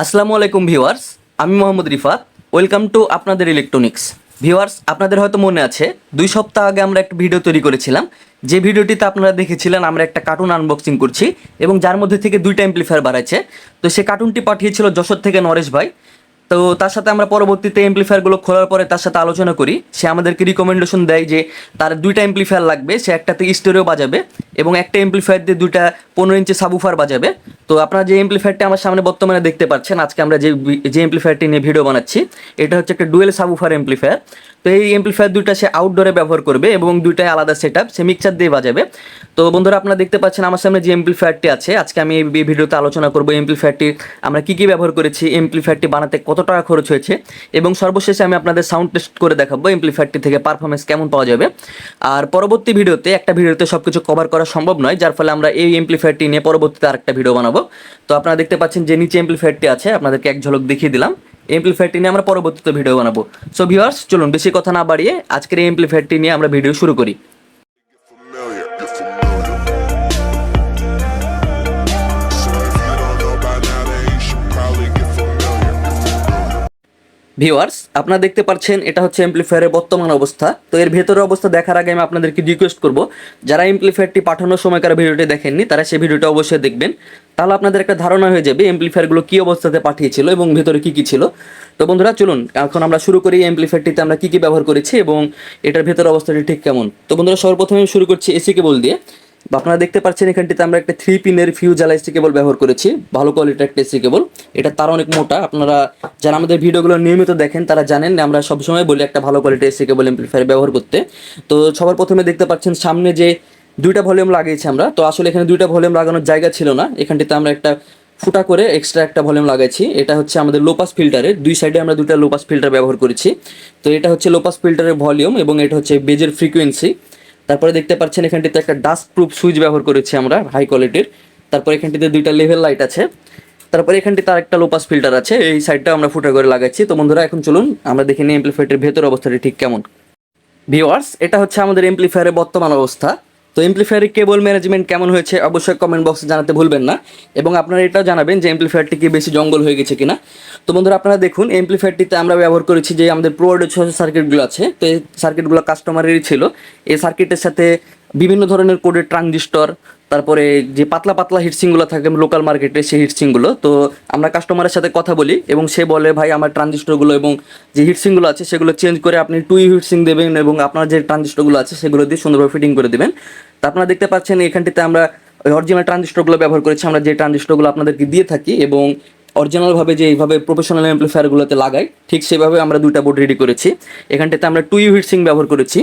আসসালামু আলাইকুম ভিউয়ার্স, আমি মোহাম্মদ রিফাত, ওয়েলকাম টু আপনাদের ইলেকট্রনিক্স। ভিউয়ার্স, আপনাদের হয়তো মনে আছে, দুই সপ্তাহ আগে আমরা একটা ভিডিও তৈরি করেছিলাম। যে ভিডিওটিতে আপনারা দেখেছিলেন, আমরা একটা কার্টুন আনবক্সিং করছি এবং যার মধ্যে থেকে দুইটা এমপ্লিফায়ার বাড়াচ্ছে তো সে কার্টুনটি পাঠিয়েছিল যশোর থেকে নরেশ ভাই। তো তার সাথে আমরা পরবর্তীতে এমপ্লিফায়ারগুলো খোলার পরে তার সাথে আলোচনা করি। সে আমাদেরকে রিকমেন্ডেশন দেয় যে তার দুইটা এমপ্লিফায়ার লাগবে, সে একটাতে স্টোরেও বাজাবে এবং একটা এমপ্লিফায়ার দিয়ে দুইটা পনেরো ইঞ্চি সাবুফার বাজাবে। তো আপনারা যে এমপ্লিফায়ারটি আমার সামনে বর্তমানে দেখতে পাচ্ছেন, আজকে আমরা যে যে এমপ্লিফায়ারটি নিয়ে ভিডিও বানাচ্ছি, এটা হচ্ছে একটা ডুয়েল সাবুফার এমপ্লিফায়ার তো এই এমপ্লিফায়ার দুইটা সে আউটডোরে ব্যবহার করবে এবং দুইটাই আলাদা সেট আপ সে মিক্সার দিয়ে বাজাবে। তো বন্ধুরা, আপনারা দেখতে পাচ্ছেন আমার সামনে যে এমপ্লিফায়ারটি আছে, আজকে আমি এই ভিডিওতে আলোচনা করব এমপ্লিফায়ারটি আমরা কী কী ব্যবহার করেছি এমপ্লিফায়ারটি বানাতে কত টাকা খরচ হয়েছে, এবং সর্বশেষে আমি আপনাদের সাউন্ড টেস্ট করে দেখাবো এমপ্লিফায়ারটি থেকে পারফরমেন্স কেমন পাওয়া যাবে। আর পরবর্তী ভিডিওতে, একটা ভিডিওতে সব কিছু কভার করা সম্ভব নয়, যার ফলে আমরা এই এমপ্লিফায়ারটি নিয়ে পরবর্তীতে আরেকটা ভিডিও বানাবো। তো আপনারা দেখতে পাচ্ছেন যে নিচে এমপ্লিফায়ারটি আছে, আপনাদেরকে এক ঝলক দেখিয়ে দিলাম। এমপ্লিফায়ারটি নিয়ে আমরা পরবর্তীতে ভিডিও বানাবো। সো ভিউয়ার্স চলুন বেশি কথা না বাড়িয়ে আজকের এই এমপ্লিফায়ারটি নিয়ে আমরা ভিডিও শুরু করি. ভিউয়ার্স আপনারা দেখতে পাচ্ছেন, এটা হচ্ছে এমপ্লিফায়ারের বর্তমান অবস্থা। তো এর ভেতরের অবস্থা দেখার আগে আমি আপনাদেরকে রিকোয়েস্ট করব। যারা এমপ্লিফায়ারটি পাঠানোর সময়কার ভিডিওটি দেখেননি, তারা সেই ভিডিওটা অবশ্যই দেখবেন। তাহলে আপনাদের একটা ধারণা হয়ে যাবে এমপ্লিফায়ারগুলো কী অবস্থাতে পাঠিয়েছিল এবং ভেতরে কী কী ছিল। তো বন্ধুরা, চলুন, এখন আমরা শুরু করি এমপ্লিফায়ারটিতে আমরা কী কী ব্যবহার করেছি এবং এটার ভেতর অবস্থাটি ঠিক কেমন। তো বন্ধুরা সর্বপ্রথমে শুরু করছি এসি কেবল দিয়ে। আপনারা দেখতে পাচ্ছেন এখানটিতে আমরা একটা থ্রি পিনের ফিউজ এসি কেবল ব্যবহার করেছি। ভালো কোয়ালিটির একটা এসি কেবল। এটা তার অনেক মোটা। আপনারা যারা আমাদের ভিডিওগুলো নিয়মিত দেখেন, তারা জানেন আমরা সবসময় বলি একটা ভালো কোয়ালিটির এসি কেবল এমপ্লিফায়ার ব্যবহার করতে। তো সবার প্রথমে দেখতে পাচ্ছেন সামনে যে দুইটা ভলিউম লাগিয়েছি আমরা। তো আসলে এখানে দুইটা ভলিউম লাগানোর জায়গা ছিল না। এখানটিতে আমরা একটা ফুটা করে এক্সট্রা একটা ভলিউম লাগাইছি। এটা হচ্ছে আমাদের লোপাস ফিল্টারের দুই সাইডে আমরা দুইটা লোপাস ফিল্টার ব্যবহার করেছি। তো এটা হচ্ছে লোপাস ফিল্টারের ভলিউম এবং এটা হচ্ছে বেজের ফ্রিকোয়েন্সি তারপরে দেখতে পাচ্ছেন এখানটিতে একটা ডাস্ট প্রুফ সুইচ ব্যবহার করেছি আমরা হাই কোয়ালিটির তারপর এখানটিতে দুইটা লেভেল লাইট আছে। তারপরে এখানটিতে আরেকটা লোপাস ফিল্টার আছে। এই সাইডটা আমরা ফুটা করে লাগাচ্ছি তো বন্ধুরা, এখন চলুন, আমরা দেখে নিই এমপ্লিফায়ারের ভেতর অবস্থাটি ঠিক কেমন। ভিওয়ার্স এটা হচ্ছে আমাদের এমপ্লিফায়ারের বর্তমান অবস্থা। তো এমপ্লিফায়ারের কেবল ম্যানেজমেন্ট কেমন হয়েছে অবশ্যই কমেন্ট বক্সে জানাতে ভুলবেন না। এবং আপনারা এটাও জানাবেন যে এমপ্লিফায়ারটি কি বেশি জঙ্গল হয়ে গেছে কিনা। তো বন্ধুরা, আপনারা দেখুন এমপ্লিফায়ারটিতে আমরা ব্যবহার করেছি যে আমাদের প্রোভাইডেড সার্কিটগুলো আছে। তো এই সার্কিটগুলো কাস্টমারেরই ছিল। এই সার্কিটের সাথে বিভিন্ন ধরনের কোডের ট্রানজিস্টর তারপরে যে পাতলা পাতলা হিটসিংগুলো থাকে লোকাল মার্কেটে সেই হিটসিংগুলো তো আমরা কাস্টমারের সাথে কথা বলি এবং সে বলে, ভাই, আমার ট্রানজিস্টরগুলো এবং যে হিটসিংগুলো আছে সেগুলো চেঞ্জ করে আপনি টু হিটসিং দেবেন এবং আপনার যে ট্রানজিস্টরগুলো আছে সেগুলো দিয়ে সুন্দরভাবে ফিটিং করে দেবেন। তা আপনারা দেখতে পাচ্ছেন এখানটিতে আমরা অরিজিনাল ট্রানজিস্টরগুলো ব্যবহার করেছি, আমরা যে ট্রানজিস্টরগুলো আপনাদেরকে দিয়ে থাকি এবং অরিজিনালভাবে যে এইভাবে প্রফেশনাল অ্যাম্পলিফায়ারগুলোতে লাগাই, ঠিক সেভাবে আমরা দুইটা বোর্ড রেডি করেছি। এখানটাতে আমরা টু হিটসিং ব্যবহার করেছি।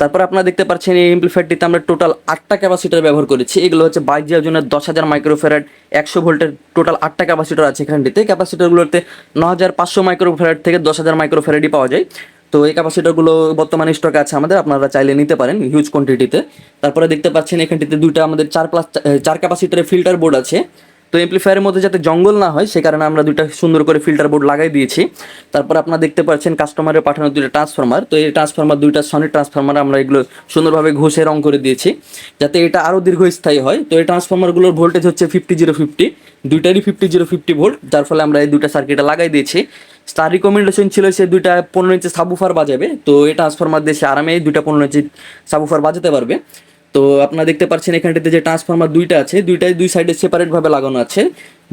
তারপর আপনারা দেখতে পাচ্ছেন এই এমপ্লিফায়ারটিতে আমরা টোটাল আটটা ক্যাপাসিটার ব্যবহার করেছি। এগুলো হচ্ছে বাইক যাওয়ার জন্য দশ হাজার মাইক্রোফেরাড একশো ভোল্টের টোটাল আটটা ক্যাপাসিটার আছে এখানটিতে। ক্যাপাসিটারগুলোতে ন হাজার পাঁচশো মাইক্রোফেরাড থেকে দশ হাজার মাইক্রোফেরাডই পাওয়া যায়। তো এই ক্যাপাসিটারগুলো বর্তমানে স্টকে আছে আমাদের, আপনারা চাইলে নিতে পারেন হিউজ কোয়ান্টিটিতে তারপরে দেখতে পাচ্ছেন এখানটিতে দুইটা আমাদের চার প্লাস চার ক্যাপাসিটারের ফিল্টার বোর্ড আছে। তো এমপ্লিফায়ারের মধ্যে যাতে জঙ্গল না হয়, সে কারণে আমরা দুইটা সুন্দর করে ফিল্টার বোর্ড লাগাই দিয়েছি। তারপর আপনারা দেখতে পাচ্ছেন কাস্টমারের পাঠানো দুইটা ট্রান্সফর্মার তো এই ট্রান্সফর্মার দুইটা সনি ট্রান্সফর্মার আমরা এগুলো সুন্দরভাবে ঘষে রং করে দিয়েছি, যাতে এটা আরও দীর্ঘস্থায়ী হয়। তো এই ট্রান্সফর্মারগুলোর ভোল্টেজ হচ্ছে ফিফটি জিরো ফিফটি দুইটারই ফিফটি জিরো ফিফটি ভোল্ট যার ফলে আমরা এই দুইটা সার্কিটে লাগাই দিয়েছি। তার রিকমেন্ডেশন ছিল সে দুইটা পনেরো ইঞ্চি সাবুফার বাজাবে। তো এই ট্রান্সফর্মার দিয়ে সে আরামেই দুইটা পনেরো ইঞ্চি সাবুফার বাজাতে পারবে। তো আপনারা দেখতে পাচ্ছেন এখানটাতে যে ট্রান্সফরমার দুইটা আছে, দুইটাই দুই সাইডে সেপারেটভাবে লাগানো আছে।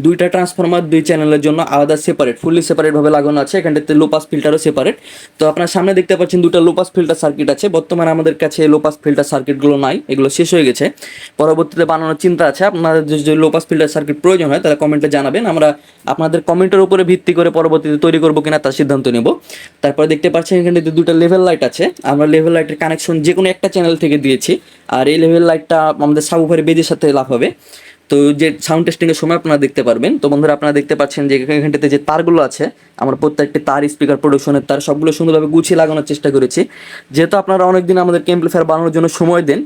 দুইটা ট্রান্সফরমার দুই চ্যানেলের জন্য আলাদা সেপারেট ফুললি সেপারেটভাবে লাগানো আছে। এখানটাতে লোপাস ফিল্টারও সেপারেট তো আপনার সামনে দেখতে পাচ্ছেন দুটো লোপাস ফিল্টার সার্কিট আছে। বর্তমানে আমাদের কাছে লোপাস ফিল্টার সার্কিটগুলো নাই, এগুলো শেষ হয়ে গেছে। পরবর্তীতে বানানোর চিন্তা আছে। আপনাদের যদি লোপাস ফিল্টার সার্কিট প্রয়োজন হয়, তাহলে কমেন্টে জানাবেন। আমরা আপনাদের কমেন্টের উপরে ভিত্তি করে পরবর্তীতে তৈরি করব কিনা তার সিদ্ধান্ত নেব। তারপরে দেখতে পাচ্ছেন এখানে দুটো লেভেল লাইট আছে। আমরা লেভেল লাইটের কানেকশন যে কোনো একটা চ্যানেল থেকে দিয়েছি। আর এই লেভেল লাইটটা আমাদের সাবুফারে বেজের সাথে লাভ হবে তো যে সাউন্ড টেস্টিংয়ের সময় আপনারা দেখতে পারবেন। তো বন্ধুরা, আপনারা দেখতে পাচ্ছেন যে এখানটাতে যে তারগুলো আছে, আমরা প্রত্যেকটি তার স্পিকার প্রোডাকশনের তার সবগুলো সুন্দরভাবে গুছিয়ে লাগানোর চেষ্টা করেছি। যেহেতু আপনারা অনেকদিন আমাদের এমপ্লিফায়ার বানানোর জন্য সময় দেন,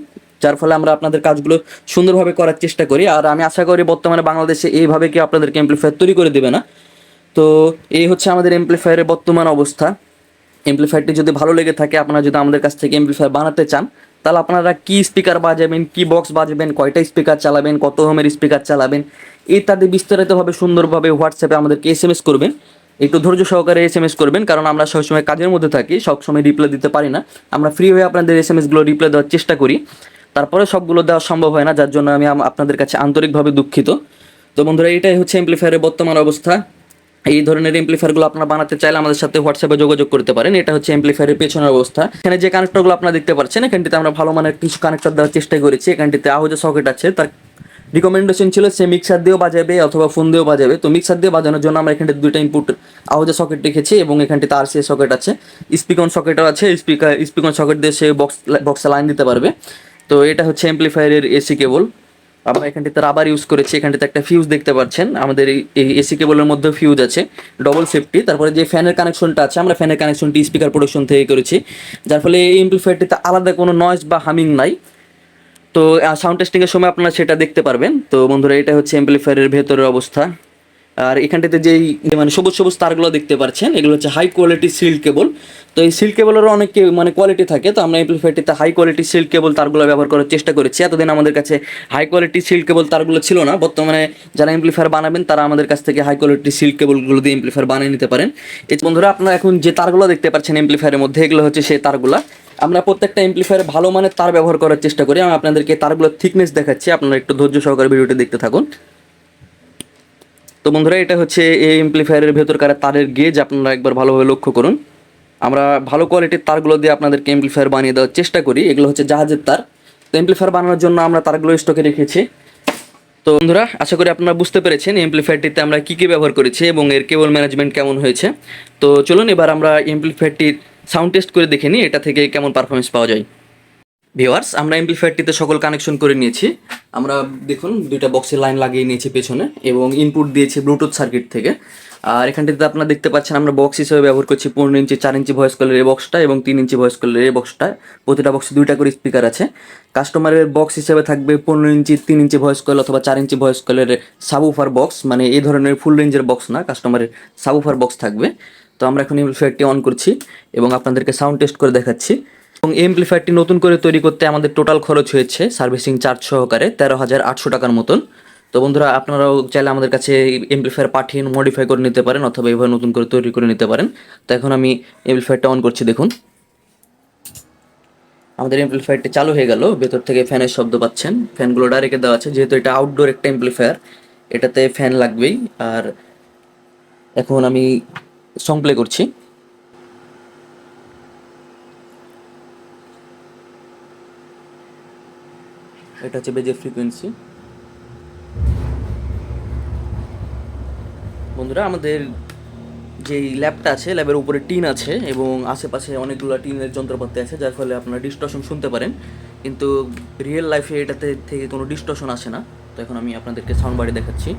যার ফলে আমরা আপনাদের কাজগুলো সুন্দরভাবে করার চেষ্টা করি। আর আমি আশা করি বর্তমানে বাংলাদেশে এইভাবে কেউ আপনাদের এমপ্লিফায়ার তৈরি করে দেবে না। তো এই হচ্ছে আমাদের এমপ্লিফায়ারের বর্তমান অবস্থা। এমপ্লিফায়ারটি যদি ভালো লেগে থাকে, আপনারা যদি আমাদের কাছ থেকে এমপ্লিফায়ার বানাতে চান তাহলে আপনারা কি স্পিকার বাজাবেন, কি বক্স বাজাবেন, কয়টা স্পিকার চালাবেন, কত হোমের স্পিকার চালাবেন, ইত্যাদি বিস্তারিতভাবে সুন্দরভাবে হোয়াটসঅ্যাপে আমাদেরকে এস এম এস করবেন। একটু ধৈর্য সহকারে এস এম এস করবেন, কারণ আমরা সবসময় কাজের মধ্যে থাকি, সবসময় রিপ্লাই দিতে পারি না। আমরা ফ্রি হয়ে আপনাদের এস এম এসগুলো রিপ্লাই দেওয়ার চেষ্টা করি। তারপরে সবগুলো দেওয়া সম্ভব হয় না, যার জন্য আমি আপনাদের কাছে আন্তরিকভাবে দুঃখিত। তো বন্ধুরা, এটাই হচ্ছে এমপ্লিফায়ারের বর্তমান অবস্থা। এই ধরনের এমপ্লিফায়ারগুলো আপনারা বানাতে চাইলে আমাদের সাথে হোয়াটসঅ্যাপে যোগাযোগ করতে পারেন। এটা হচ্ছে এমপ্লিফায়ারের পেছনের অবস্থা। এখানে যে কানেক্টরগুলো আপনারা দেখতে পাচ্ছেন, এখানটিতে আমরা ভালো মানের কিছু কানেক্টর দেওয়ার চেষ্টা করেছি। এখানটিতে আহুজা সকেট আছে। তার রিকমেন্ডেশন ছিল সে মিক্সার দিয়েও বাজাবে অথবা ফোন দিয়েও বাজাবে। তো মিক্সার দিয়ে বাজানোর জন্য আমরা এখানটিতে দুইটা ইনপুট আহুজা সকেট রেখেছি এবং এখানটিতে আর সি সকেট আছে। স্পিকন সকেটও আছে। স্পিকার স্পিকন সকেট দিয়ে সে বক্স বক্সে লাইন দিতে পারবে। তো এটা হচ্ছে এমপ্লিফায়ারের এসি কেবল আমরা এখানটিতে রাবার ইউজ করেছি, এখানটিতে একটা ফিউজ দেখতে পাচ্ছেন। আমাদের এই- এসি কেবলের মধ্যে ফিউজ আছে ডবল সেফটি তারপরে যে ফ্যানের কানেকশনটা আছে, আমরা ফ্যানের কানেকশনটি স্পিকার প্রোডাকশন থেকে করেছি। যার ফলে এই এমপ্লিফায়ারটিতে আলাদা কোনো নয়েজ বা হামিং নাই। তো সাউন্ড টেস্টিংয়ের সময় আপনারা সেটা দেখতে পারবেন। তো, বন্ধুরা, এটা হচ্ছে এমপ্লিফায়ারের ভেতরের অবস্থা। আর এখানটাতে যেই মানে সবুজ সবুজ তারগুলো দেখতে পাচ্ছেন, এগুলো হচ্ছে হাই কোয়ালিটি সিল্ক কেবল তো এই সিল্ক কেবলেরও অনেক মানে কোয়ালিটি থাকে, তো আমরা এমপ্লিফায়ারটিতে হাই কোয়ালিটি সিল্ক কেবল তারগুলো ব্যবহার করার চেষ্টা করেছি। এতদিন আমাদের কাছে হাই কোয়ালিটি সিল্ক কেবল তারগুলো ছিল না, বর্তমানে যারা এমপ্লিফায়ার বানাবেন তারা আমাদের কাছ থেকে হাই কোয়ালিটি সিল্ক কেবলগুলো দিয়ে এমপ্লিফায়ার বানিয়ে নিতে পারেন। এই বন্ধুরা আপনারা এখন যে তারগুলো দেখতে পাচ্ছেন এমপ্লিফায়ারের মধ্যে, এগুলো হচ্ছে সেই তারগুলা। আমরা প্রত্যেকটা এমপ্লিফায়ারে ভালো মানের তার ব্যবহার করার চেষ্টা করি। আমি আপনাদেরকে তারগুলোর থিকনেস দেখাচ্ছি, আপনারা একটু ধৈর্য সহকারে ভিডিওটি দেখতে থাকুন। তো বন্ধুরা, এটা হচ্ছে এই এমপ্লিফায়ারের ভেতরকার তারের গেজ আপনারা একবার ভালোভাবে লক্ষ্য করুন। আমরা ভালো কোয়ালিটির তারগুলো দিয়ে আপনাদেরকে এমপ্লিফায়ার বানিয়ে দেওয়ার চেষ্টা করি। এগুলো হচ্ছে জাহাজের তার। তো এমপ্লিফায়ার বানানোর জন্য আমরা তারগুলো স্টকে রেখেছি। তো বন্ধুরা, আশা করি আপনারা বুঝতে পেরেছেন এমপ্লিফায়ারটিতে আমরা কী কী ব্যবহার করেছি এবং এর কেবল ম্যানেজমেন্ট কেমন হয়েছে। তো চলুন এবার আমরা এমপ্লিফায়ারটির সাউন্ড টেস্ট করে দেখে নিই, এটা থেকে কেমন পারফরমেন্স পাওয়া যায়। ভিওয়ার্স আমরা এমপ্লিফায়ারটিতে সকল কানেকশন করে নিয়েছি। আমরা দেখুন, দুইটা বক্সের লাইন লাগিয়ে নিয়েছি পেছনে এবং ইনপুট দিয়েছি ব্লুটুথ সার্কিট থেকে। আর এখানটিতে আপনারা দেখতে পাচ্ছেন, আমরা বক্স হিসেবে ব্যবহার করছি পনেরো ইঞ্চি, চার ইঞ্চি ভয়েস কলের এই বক্সটা এবং তিন ইঞ্চি ভয়েস কলের এই বক্সটা প্রতিটা বক্সে দুইটা করে স্পিকার আছে। কাস্টমারের বক্স হিসেবে থাকবে পনেরো ইঞ্চি, তিন ইঞ্চি ভয়েস কল অথবা চার ইঞ্চি ভয়েস কলের সাবুফার বক্স মানে এই ধরনের ফুল রেঞ্জের বক্স না কাস্টমারের সাবুফার বক্স থাকবে। তো আমরা এখন এমপ্লিফায়ারটি অন করছি এবং আপনাদেরকে সাউন্ড টেস্ট করে দেখাচ্ছি। এবং এমপ্লিফায়ারটি নতুন করে তৈরি করতে আমাদের টোটাল খরচ হয়েছে সার্ভিসিং চার্জ সহকারে তেরো হাজার আটশো টাকার মতন। তো বন্ধুরা, আপনারাও চাইলে আমাদের কাছে এমপ্লিফায়ার পাঠিয়ে মডিফাই করে নিতে পারেন অথবা এভাবে নতুন করে তৈরি করে নিতে পারেন। তো এখন আমি এমপ্লিফায়ারটা অন করছি, দেখুন। আমাদের এমপ্লিফায়ারটি চালু হয়ে গেল। ভেতর থেকে ফ্যানের শব্দ পাচ্ছেন। ফ্যানগুলো ডাইরেক্টে দেওয়া আছে। যেহেতু এটা আউটডোর একটা এমপ্লিফায়ার এটাতে ফ্যান লাগবেই। আর এখন আমি সং প্লে করছি। এটা হচ্ছে বেজের ফ্রিকোয়েন্সি বন্ধুরা, আমাদের যে ল্যাবটা আছে, ল্যাবের উপরে টিন আছে এবং আশেপাশে অনেকগুলো টিনের যন্ত্রপাতি আছে, যার ফলে আপনারা ডিস্টর্শন শুনতে পারেন। কিন্তু রিয়েল লাইফে এটাতে থেকে কোনো ডিস্টর্শন আসে না। তো এখন আমি আপনাদেরকে সাউন্ড বাড়ি দেখাচ্ছি।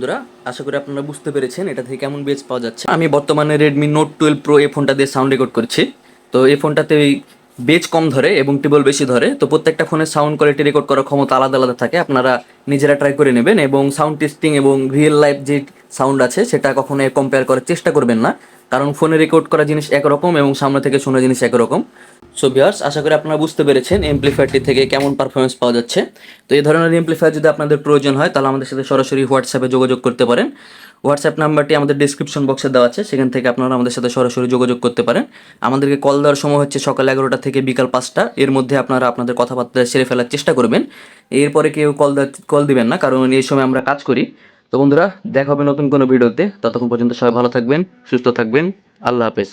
বন্ধুরা, আশা করি আপনারা বুঝতে পেরেছেন এটা থেকে কেমন বেজ পাওয়া যাচ্ছে। আমি বর্তমানে রেডমি নোট টুয়েলভ প্রো এই ফোনটা দিয়ে সাউন্ড রেকর্ড করছি। তো এই ফোনটাতে বেজ কম ধরে এবং টেবল বেশি ধরে। তো প্রত্যেকটা ফোনের সাউন্ড কোয়ালিটি রেকর্ড করার ক্ষমতা আলাদা আলাদা থাকে। আপনারা নিজেরা ট্রাই করে নেবেন এবং সাউন্ড টেস্টিং এবং রিয়েল লাইফ যে সাউন্ড আছে, সেটা কখনো কম্পেয়ার করার চেষ্টা করবেন না। কারণ ফোনে রেকর্ড করা জিনিস একরকম এবং সামনে থেকে শোনা জিনিস একরকম। সো ভিউয়ার্স আশা করি আপনারা বুঝতে পেরেছেন এমপ্লিফায়ারটি থেকে কেমন পারফরমেন্স পাওয়া যাচ্ছে। তো এই ধরনের এমপ্লিফায়ার যদি আপনাদের প্রয়োজন হয়, তাহলে আমাদের সাথে সরাসরি হোয়াটসঅ্যাপে যোগাযোগ করতে পারেন। হোয়াটসঅ্যাপ নাম্বারটি আমাদের ডিসক্রিপশন বক্সে দেওয়া আছে, সেখান থেকে আপনারা আমাদের সাথে সরাসরি যোগাযোগ করতে পারেন। আমাদেরকে কল দেওয়ার সময় হচ্ছে সকাল এগারোটা থেকে বিকাল পাঁচটা, এর মধ্যে আপনারা আপনাদের কথাবার্তা সেরে ফেলার চেষ্টা করবেন। এরপরে কেউ কল কল দিবেন না, কারণ এই সময় আমরা কাজ করি। তো বন্ধুরা, দেখা হবে নতুন কোনো ভিডিওতে, ততক্ষণ পর্যন্ত সবাই ভালো থাকবেন, সুস্থ থাকবেন, আল্লাহ হাফেজ।